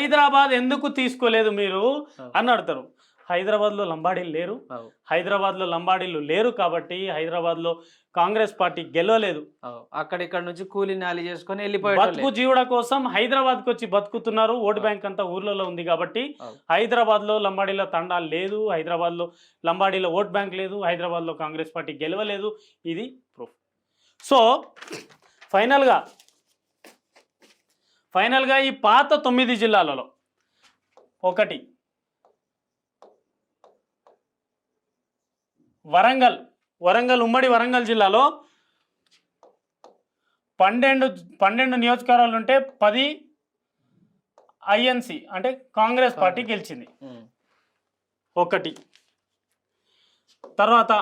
హైదరాబాద్ ఎందుకు తీసుకోలేదు మీరు. అని అడుగుతారు. హైదరాబాద్లో లంబాడీలు లేరు. హైదరాబాద్లో లంబాడీలు లేరు కాబట్టి హైదరాబాద్లో కాంగ్రెస్ పార్టీ గెలవలేదు. అక్కడిక్కడ నుంచి కూలీ నాలి చేసుకొని బతుకు వెళ్ళిపోయాడు జీవుడ కోసం హైదరాబాద్కి వచ్చి బతుకుతున్నారు. ఓటు బ్యాంక్ అంతా ఊర్లలో ఉంది కాబట్టి. హైదరాబాద్లో లంబాడీల తండాలు లేదు. హైదరాబాద్లో లంబాడీల ఓట్ బ్యాంక్ లేదు. హైదరాబాద్లో కాంగ్రెస్ పార్టీ గెలవలేదు. ఇది ప్రూఫ్. సో ఫైనల్గా ఫైనల్గా ఈ పాత తొమ్మిది జిల్లాలలో ఒకటి వరంగల్ వరంగల్ ఉమ్మడి వరంగల్ జిల్లాలో పన్నెండు పన్నెండు నియోజకవర్గాలు ఉంటే పది ఐఎన్సి అంటే కాంగ్రెస్ పార్టీ గెలిచింది. ఒకటి. తర్వాత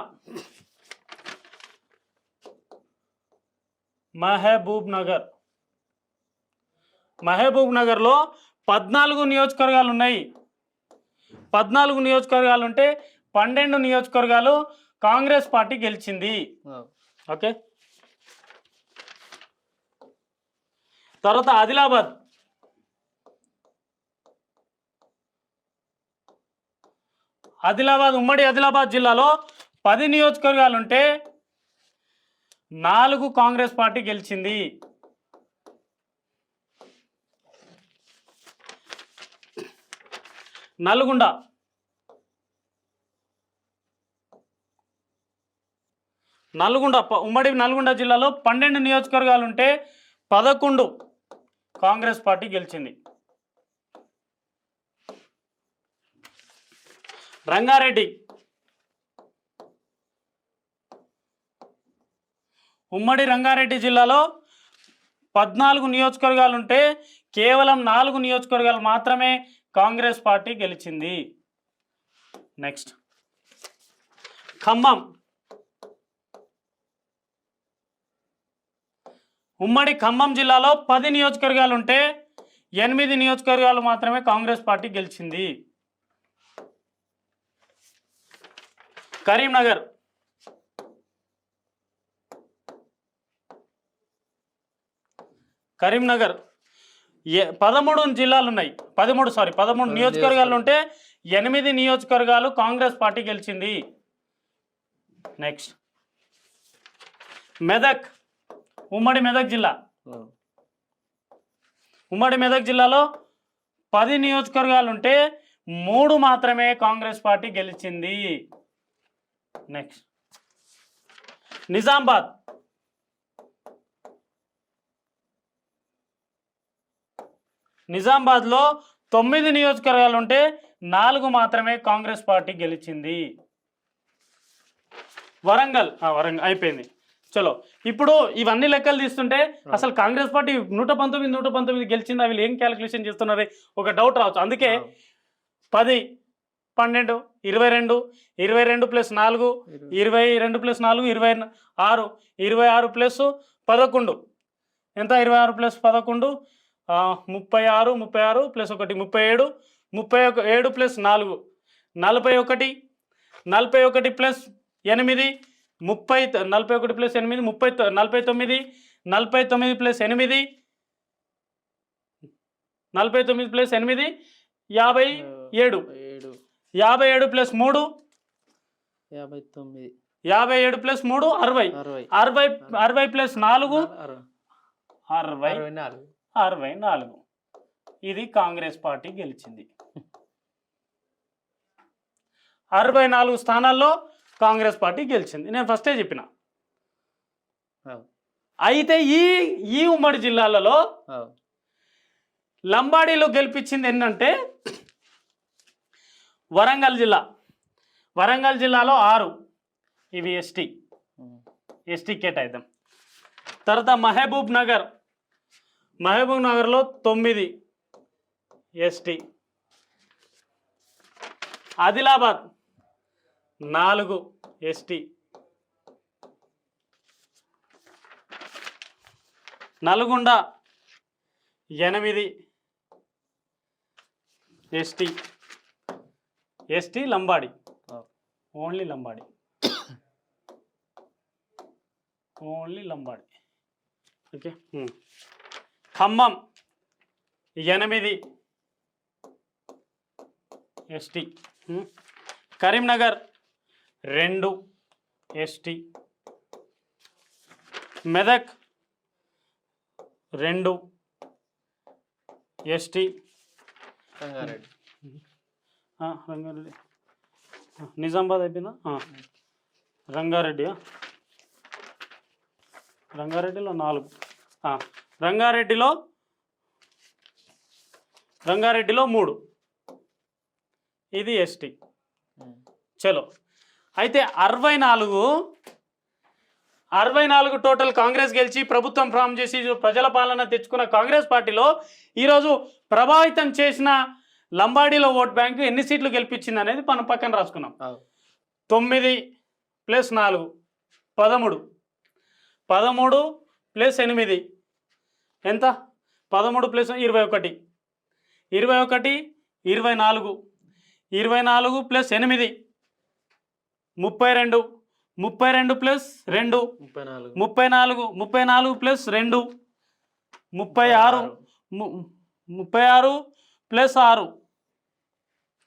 మహబూబ్ నగర్ మహబూబ్ నగర్లో పద్నాలుగు నియోజకవర్గాలు ఉన్నాయి. పద్నాలుగు నియోజకవర్గాలు ఉంటే పన్నెండు నియోజకవర్గాలు కాంగ్రెస్ పార్టీ గెలిచింది. ఓకే. తర్వాత ఆదిలాబాద్. ఆదిలాబాద్ ఉమ్మడి ఆదిలాబాద్ జిల్లాలో పది నియోజకవర్గాలు ఉంటే నాలుగు కాంగ్రెస్ పార్టీ గెలిచింది. నల్గొండ. నల్గొండ ఉమ్మడి నల్గొండ జిల్లాలో పన్నెండు నియోజకవర్గాలు ఉంటే పదకొండు కాంగ్రెస్ పార్టీ గెలిచింది. రంగారెడ్డి. ఉమ్మడి రంగారెడ్డి జిల్లాలో పద్నాలుగు నియోజకవర్గాలు ఉంటే కేవలం నాలుగు నియోజకవర్గాలు మాత్రమే కాంగ్రెస్ పార్టీ గెలిచింది. నెక్స్ట్ ఖమ్మం. ఉమ్మడి ఖమ్మం జిల్లాలో పది నియోజకవర్గాలు ఉంటే ఎనిమిది నియోజకవర్గాలు మాత్రమే కాంగ్రెస్ పార్టీ గెలిచింది. కరీంనగర్. కరీంనగర్. ఏ పదమూడు జిల్లాలు ఉన్నాయి. పదమూడు సారీ పదమూడు నియోజకవర్గాలు ఉంటే ఎనిమిది నియోజకవర్గాలు కాంగ్రెస్ పార్టీ గెలిచింది. నెక్స్ట్ మెదక్ ఉమ్మడి మెదక్ జిల్లా. ఉమ్మడి మెదక్ జిల్లాలో పది నియోజకవర్గాలు ఉంటే మూడు మాత్రమే కాంగ్రెస్ పార్టీ గెలిచింది. నెక్స్ట్ నిజామాబాద్ నిజామాబాద్లో తొమ్మిది నియోజకవర్గాలు ఉంటే నాలుగు మాత్రమే కాంగ్రెస్ పార్టీ గెలిచింది. వరంగల్. వరంగల్ అయిపోయింది. చలో ఇప్పుడు ఇవన్నీ లెక్కలు తీస్తుంటే అసలు కాంగ్రెస్ పార్టీ నూట పంతొమ్మిది నూట పంతొమ్మిది గెలిచింది అవి ఏం క్యాలిక్యులేషన్ చేస్తున్నారు? ఒక డౌట్ రావచ్చు. అందుకే. పది పన్నెండు ఇరవై రెండు ఇరవై రెండు ప్లస్ నాలుగు ఇరవై. రెండు ప్లస్ నాలుగు ఇరవై ఆరు ఇరవై ఆరు ప్లస్ పదకొండు. ఎంత? ఇరవై ఆరు ప్లస్ పదకొండు ముప్పై ఆరు ముప్పై ఆరు ప్లస్ ఒకటి ముప్పై ఏడు ముప్పై ఒక ఏడు ప్లస్ నాలుగు నలభై ఒకటి నలభై ఒకటి ప్లస్ ఎనిమిది ముప్పై నలభై ఒకటి ప్లస్ ఎనిమిది ముప్పై నలభై తొమ్మిది నలభై తొమ్మిది ప్లస్ ఎనిమిది నలభై తొమ్మిది ప్లస్ ఎనిమిది యాభై ఏడు యాభై ఏడు. ప్లస్ మూడు యాభై తొమ్మిది. యాభై ఏడు ప్లస్ మూడు అరవై అరవై. అరవై అరవై ప్లస్ నాలుగు అరవై అరవై. అరవై నాలుగు. అరవై నాలుగు. ఇది కాంగ్రెస్ పార్టీ గెలిచింది. అరవై నాలుగు స్థానాల్లో కాంగ్రెస్ పార్టీ గెలిచింది. నేను ఫస్టే చెప్పిన. అయితే ఈ ఈ ఉమ్మడి జిల్లాలలో. లంబాడీలో గెలిపించింది ఏంటంటే వరంగల్ జిల్లా. వరంగల్ జిల్లాలో ఆరు. ఇవి ఎస్టీ. ఎస్టీ కేటాయిద్దాం. తర్వాత మహబూబ్ నగర్. మహబూబ్ నగర్లో తొమ్మిది ఎస్టీ. ఆదిలాబాద్ నాలుగు ఎస్టీ. నల్గొండ ఎనిమిది ST. ST Lambadi. Only Lambadi. Only Lambadi. Okay Khammam. ఎనిమిది. ఎస్టీ. కరీంనగర్. రెండు. ఎస్టీ. మెదక్. రెండు. ఎస్టీ. రంగారెడ్డి. నిజామాబాద్ అయిపోయిందా. రంగారెడ్డి రంగారెడ్డిలో నాలుగు. రంగారెడ్డిలో రంగారెడ్డిలో మూడు ఇది ఎస్టీ. చలో అయితే అరవై నాలుగు అరవై నాలుగు టోటల్ కాంగ్రెస్ గెలిచి ప్రభుత్వం ఫామ్ చేసి ప్రజల పాలన తెచ్చుకున్న కాంగ్రెస్ పార్టీలో ఈరోజు ప్రభావితం చేసిన లంబాడీలో ఓట్ బ్యాంకు ఎన్ని సీట్లు గెలిపించింది అనేది మనం పక్కన రాసుకున్నాం. తొమ్మిది ప్లస్ నాలుగు పదమూడు పదమూడు ప్లస్ ఎనిమిది ఎంత? పదమూడు ప్లస్ ఇరవై ఒకటి. ఇరవై ఒకటి ఇరవై నాలుగు. ఇరవై నాలుగు ప్లస్ ఎనిమిది. ముప్పై రెండు. ముప్పై రెండు ప్లస్ రెండు. ముప్పై నాలుగు. ముప్పై నాలుగు. ముప్పై నాలుగు ప్లస్ రెండు. ముప్పై ఆరు. ముప్పై ఆరు ప్లస్ ఆరు.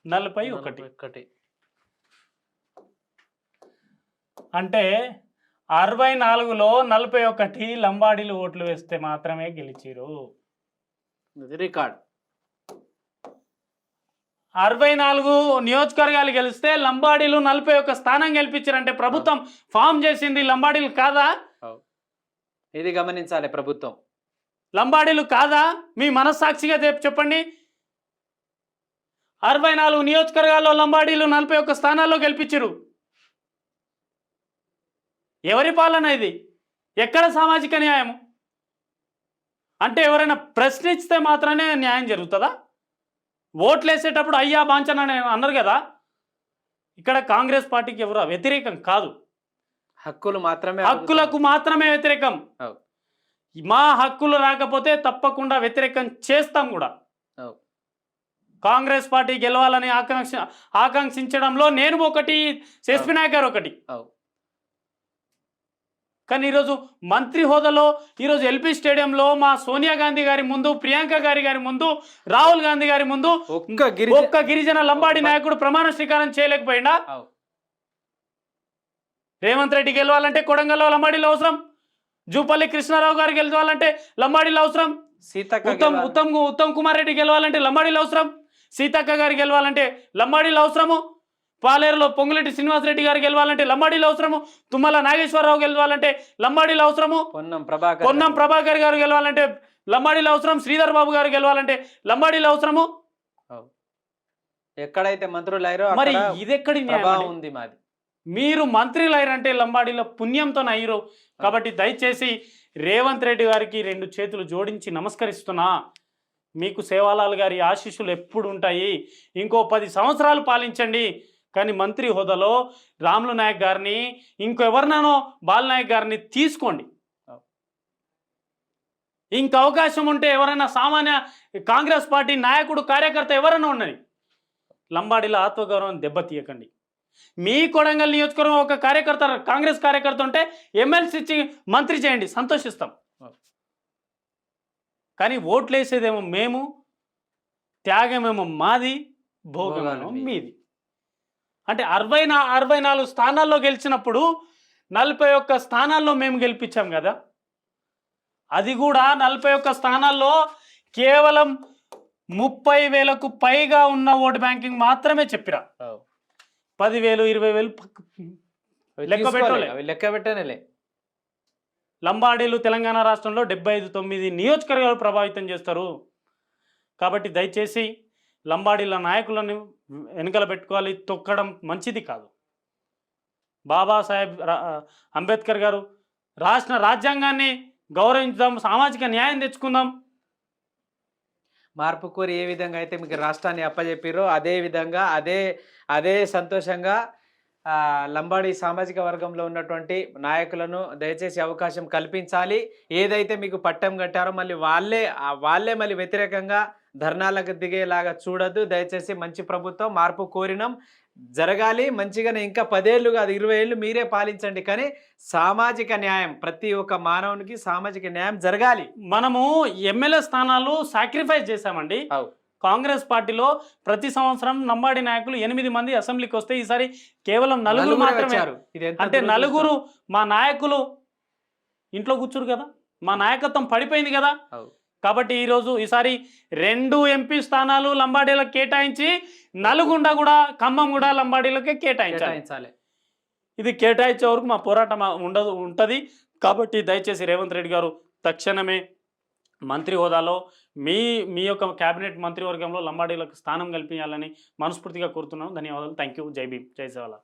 నలభై ఒకటి. ఒకటి. అంటే అరవై నాలుగులో నలభై ఒకటి లంబాడీలు ఓట్లు వేస్తే మాత్రమే గెలిచిరు. రికార్డ్. అరవై నాలుగు నియోజకవర్గాలు గెలిస్తే లంబాడీలు నలభై ఒక్క స్థానం గెలిపించారంటే ప్రభుత్వం ఫామ్ చేసింది లంబాడీలు కాదా? ఇది గమనించాలి ప్రభుత్వం. లంబాడీలు కాదా? మీ మనస్సాక్షిగా చెప్- చెప్పండి. అరవై నాలుగు నియోజకవర్గాల్లో లంబాడీలు నలభై ఒక్క స్థానాల్లో గెలిపించరు. ఎవరి పాలన ఇది? ఎక్కడ సామాజిక న్యాయం అంటే ఎవరైనా ప్రశ్నిస్తే మాత్రమే న్యాయం జరుగుతుందా? ఓట్లు వేసేటప్పుడు అయ్యా బాంచన అని అన్నారు కదా? ఇక్కడ కాంగ్రెస్ పార్టీకి ఎవరు వ్యతిరేకం కాదు. హక్కులు మాత్రమే హక్కులకు మాత్రమే వ్యతిరేకం. మా హక్కులు రాకపోతే తప్పకుండా వ్యతిరేకం చేస్తాం కూడా. కాంగ్రెస్ పార్టీ గెలవాలని ఆకాంక్ష ఆకాంక్షించడంలో నేను ఒకటి ఎస్పీ నాయక్ గారు ఒకటి. కానీ ఈరోజు మంత్రి హోదాలో ఈరోజు ఎల్పీ స్టేడియంలో మా సోనియా గాంధీ గారి ముందు ప్రియాంక గారి గారి ముందు రాహుల్ గాంధీ గారి ముందు ఒక్క గిరి ఒక్క గిరిజన లంబాడి నాయకుడు ప్రమాణ స్వీకారం చేయలేకపోయిందా అవు. రేవంత్ రెడ్డి గెలవాలంటే కొడంగల్లో లంబాడీలో అవసరం జూపల్లి కృష్ణారావు గారు గెలవాలంటే లంబాడీలో అవసరం సీతక్క ఉత్తమ్. ఉత్తమ్ ఉత్తమ్ కుమార్ రెడ్డి గెలవాలంటే లంబాడీలో అవసరం సీతక్క గారు గెలవాలంటే లంబాడీలో అవసరము పాలేరులో పొంగులెట్టి శ్రీనివాసరెడ్డి గారు గెలవాలంటే లంబాడీలో అవసరము తుమ్మల నాగేశ్వరరావు గెలవాలంటే లంబాడీలో అవసరము పొన్నం ప్రభాకర్ పొన్నం ప్రభాకర్ గారు గెలవాలంటే లంబాడీలో అవసరం శ్రీధర్ బాబు గారు గెలవాలంటే లంబాడీలో అవసరము. అవు. ఎక్కడైతే మంత్రులు అయ్యారో మరి ప్రభావం అండి? ఉంది మాది. మీరు మంత్రులు అయ్యారంటే లంబాడీలో పుణ్యంతో అయ్యారు. కాబట్టి దయచేసి రేవంత్ రెడ్డి గారికి రెండు చేతులు జోడించి నమస్కరిస్తున్నా. మీకు సేవాలాల్ గారి ఆశీస్సులు ఎప్పుడు ఉంటాయి? ఇంకో పది సంవత్సరాలు పాలించండి. కానీ మంత్రి హోదాలో రాములు నాయక్ గారిని ఇంకెవరినో బాలనాయక్ గారిని తీసుకోండి. ఇంక అవకాశం ఉంటే ఎవరైనా సామాన్య కాంగ్రెస్ పార్టీ నాయకుడు కార్యకర్త ఎవరైనా ఉన్నది లంబాడీల ఆత్మగౌరవం దెబ్బతీయకండి మీ కొడంగల్ నియోజకవర్గం ఒక కార్యకర్త కాంగ్రెస్ కార్యకర్త ఉంటే ఎమ్మెల్సీ ఇచ్చి మంత్రి చేయండి. సంతోషిస్తాం. కానీ ఓట్లు వేసేదేమో మేము త్యాగమేమో మాది భోగమేమో. మీది. అంటే అరవై నా అరవై నాలుగు స్థానాల్లో గెలిచినప్పుడు నలభై ఒక్క స్థానాల్లో మేము గెలిపించాం కదా అది కూడా నలభై ఒక్క స్థానాల్లో కేవలం ముప్పై వేలకు పైగా ఉన్న ఓటు బ్యాంకింగ్ మాత్రమే చెప్పిరా. పదివేలు ఇరవై వేలు లెక్క పెట్టోలే. లెక్క పెట్టనేలే లంబాడీలు తెలంగాణ రాష్ట్రంలో డెబ్బై ఐదు తొమ్మిది నియోజకవర్గాలు ప్రభావితం చేస్తారు కాబట్టి దయచేసి లంబాడీల నాయకులను వెనుకల పెట్టుకోవాలి తొక్కడం మంచిది కాదు. బాబాసాహెబ్ అంబేద్కర్ గారు రాసిన రాజ్యాంగాన్ని గౌరవించుదాం సామాజిక న్యాయం తెచ్చుకుందాం. మార్పు కోరి ఏ విధంగా అయితే మీకు రాష్ట్రాన్ని అప్పజెప్పారో అదే విధంగా అదే అదే సంతోషంగా లంబాడీ సామాజిక వర్గంలో ఉన్నటువంటి నాయకులను దయచేసి అవకాశం కల్పించాలి. ఏదైతే మీకు పట్టం కట్టారో మళ్ళీ వాళ్ళే వాళ్ళే మళ్ళీ వ్యతిరేకంగా ధర్నాలకు దిగేలాగా చూడొద్దు. దయచేసి మంచి ప్రభుత్వం మార్పు కోరినాం. జరగాలి. మంచిగానే ఇంకా పదేళ్ళు కాదు ఇరవై ఏళ్ళు మీరే పాలించండి. కానీ సామాజిక న్యాయం ప్రతి ఒక్క మానవునికి సామాజిక న్యాయం జరగాలి. మనము ఎమ్మెల్యే స్థానాలు సాక్రిఫైస్ చేశామండి. కాంగ్రెస్ పార్టీలో ప్రతి సంవత్సరం నంబాడి నాయకులు ఎనిమిది మంది అసెంబ్లీకి వస్తే ఈసారి కేవలం నలుగురు మాత్రమే. అంటే. నలుగురు మా నాయకులు ఇంట్లో కూర్చురు కదా. మా నాయకత్వం పడిపోయింది కదా. కాబట్టి ఈరోజు ఈసారి రెండు ఎంపీ స్థానాలు లంబాడీలకు కేటాయించి నల్గొండ కూడా ఖమ్మం కూడా లంబాడీలకే కేటాయించాలి. ఇది కేటాయించే వరకు మా పోరాటం ఉండదు ఉంటుంది. కాబట్టి దయచేసి రేవంత్ రెడ్డి గారు తక్షణమే మంత్రి హోదాలో మీ మీ యొక్క కేబినెట్ మంత్రివర్గంలో లంబాడీలకు స్థానం కల్పించాలని మనస్ఫూర్తిగా కోరుతున్నాను ధన్యవాదాలు. థ్యాంక్ యూ జై భీమ్. జై సేవల